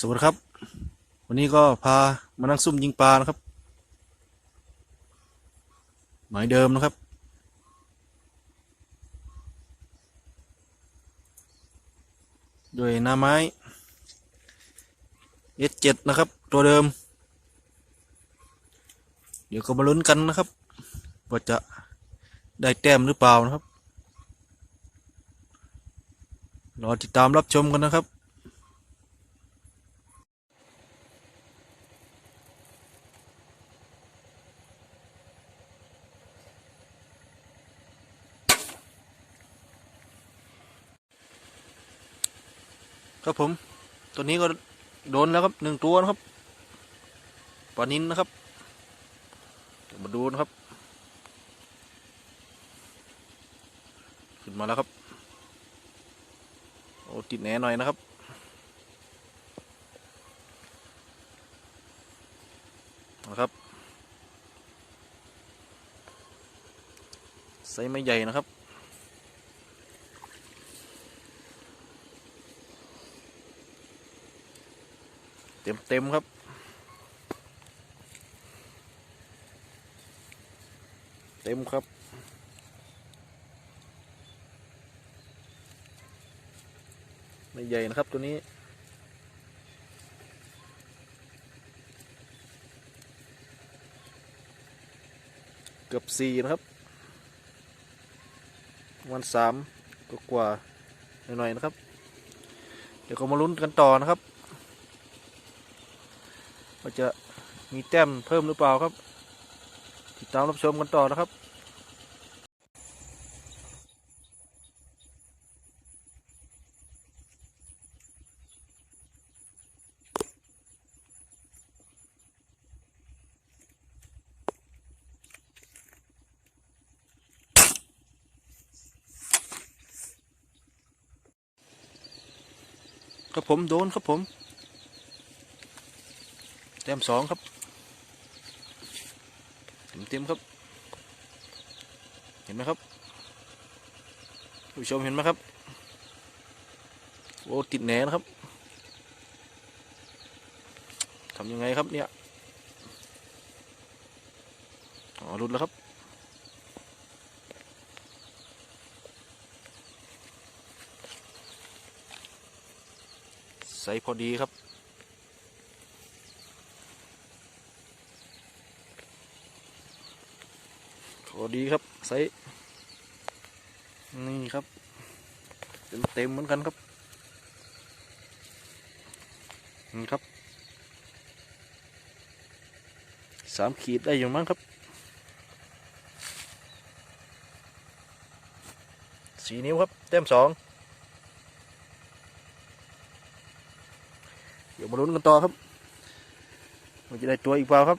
สวัสดีครับ วันนี้ก็พามานั่งซุ่มยิงปลานะครับ หมายเดิมนะครับ ด้วยหน้าไม้ S7 นะครับ ตัวเดิม เดี๋ยวก็มาลุ้นกันนะครับ ว่าจะได้แต้มหรือเปล่านะครับ รอติดตามรับชมกันนะครับ ครับผม ตัวนี้ก็โดนแล้วครับหนึ่งตัวนะครับปลานินนะครับมาดูนะครับ ขึ้นมาแล้วครับ โอ้ติดแหนหน่อยนะครับนะครับไซส์ไม่ใหญ่นะครับ ต็มเต็มๆครับ เต็มครับ ไม่ใหญ่นะครับตัวนี้เกือบสี่นะครับ วันสามก็กว่าๆหน่อยๆนะครับ เดี๋ยวก็มาลุ้นกันต่อนะครับ ว่าจะมีแต้มเพิ่มหรือเปล่าครับ ติดตามรับชมกันต่อนะครับครับผมโดนครับผม ต้มสองครับเต็มเต็มๆครับ เห็นไหมครับผู้ชมเห็นไหมครับ โอ้ติดแหนนะครับทำยังไงครับเนี่ยอ๋อหลุดแล้วครับ ใส่พอดีครับ พอดีครับไซนี่ครับ เต็มเต็มเหมือนกันครับ นี่ครับสามขีดได้อยู่มั้งครับ สีนิ้วครับ เต็มสองเดี๋ยวมาลุ้นกันต่อครับ มันจะได้ตัวอีกเปล่าครับ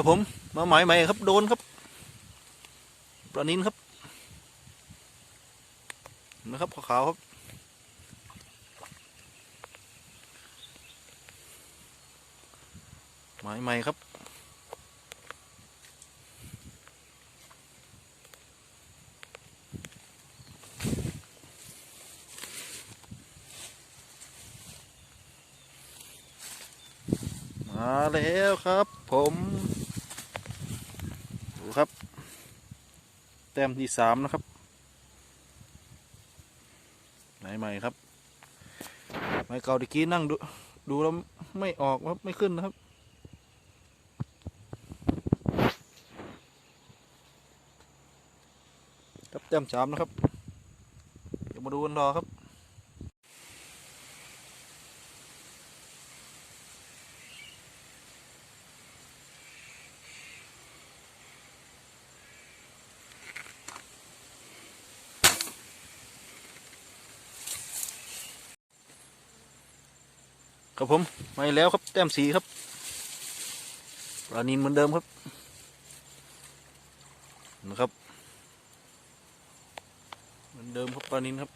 ครับผม มาหมายใหม่ครับ โดนครับปลานินครับ นะครับขาวครับ หมายใหม่ครับมาแล้วครับผมดูครับ แต้มที่สามนะครับไหนใหม่ครับไม้เก่าตะกี้นั่งดูดูแล้วไม่ออกครับไม่ขึ้นนะครับ ครับแต้มสามนะครับ เดี๋ยวมาดูกันรอครับ ครับผมมาแล้วครับแต้มสีครับปลานินเหมือนเดิมครับนะครับเหมือนเดิมครับปลานินครับ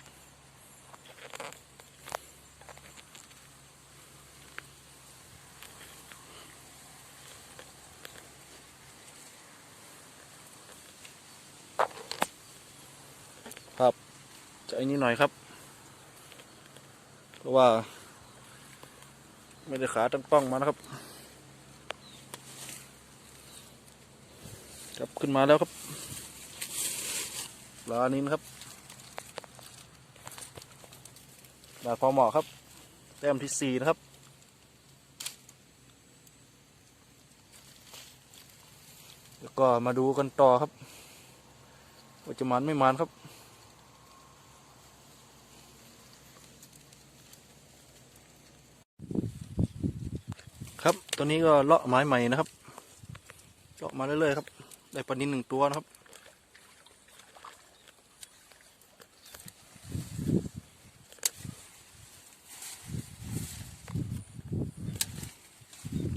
ครับจะอันนี้หน่อยครับ เพราะว่า ไม่ได้ขาตั้งกล้องมานะครับ ครับขึ้นมาแล้วครับปลานินครับปลาพอเหมาะครับ แต้มที่สี่นะครับแล้วก็มาดูกันต่อครับว่าจะมันไม่มันครับ ครับตัวนี้ก็เลาะไม้ใหม่นะครับ เลาะมาเรื่อยๆครับ ได้ปลานินหนึ่งตัวนะครับ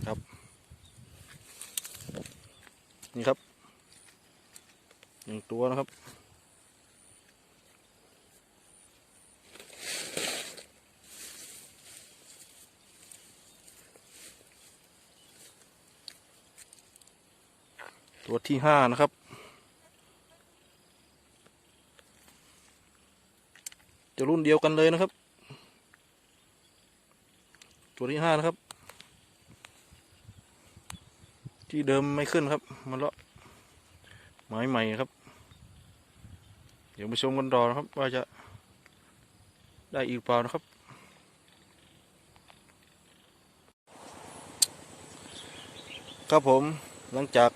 ครับ นี่ครับหนึ่งตัวนะครับ ตัวที่ห้านะครับ จะรุ่นเดียวกันเลยนะครับ ตัวที่ห้านะครับ ที่เดิมไม่ขึ้นครับ มันเลาะไม้ใหม่ครับ เดี๋ยวไปชมกันต่อนะครับ ว่าจะได้อีกเปล่านะครับ ครับผมหลังจาก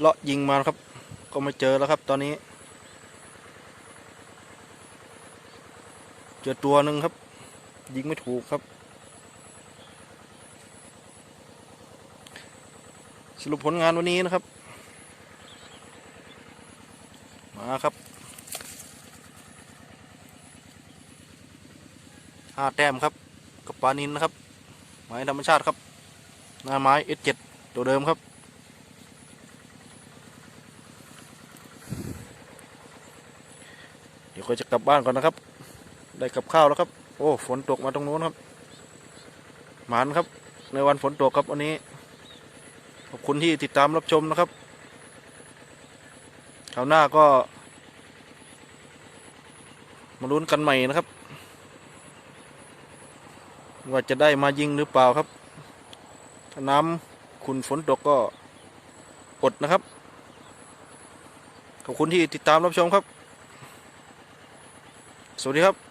เลาะยิงมาครับ ก็ไม่เจอแล้วครับ ตอนนี้ เจอตัวหนึ่งครับ ยิงไม่ถูกครับ สรุปผลงานวันนี้นะครับ มาครับห้าแต้มครับ กับปลานินนะครับไม้ธรรมชาติครับหน้าไม้ S7 ตัวเดิมครับ เดี๋ยว ก็จะกลับบ้านก่อนนะครับ ได้กับข้าวแล้วครับ โอ้ฝนตกมาตรงนู้นครับ หมานครับ ในวันฝนตกครับวันนี้ ขอบคุณที่ติดตามรับชมนะครับคราวหน้าก็ มาลุ้นกันใหม่นะครับ ว่าจะได้มายิงหรือเปล่าครับ ถ้าน้ำคุณฝนตกก็อดนะครับ ขอบคุณที่ติดตามรับชมครับ สวัสดีครับ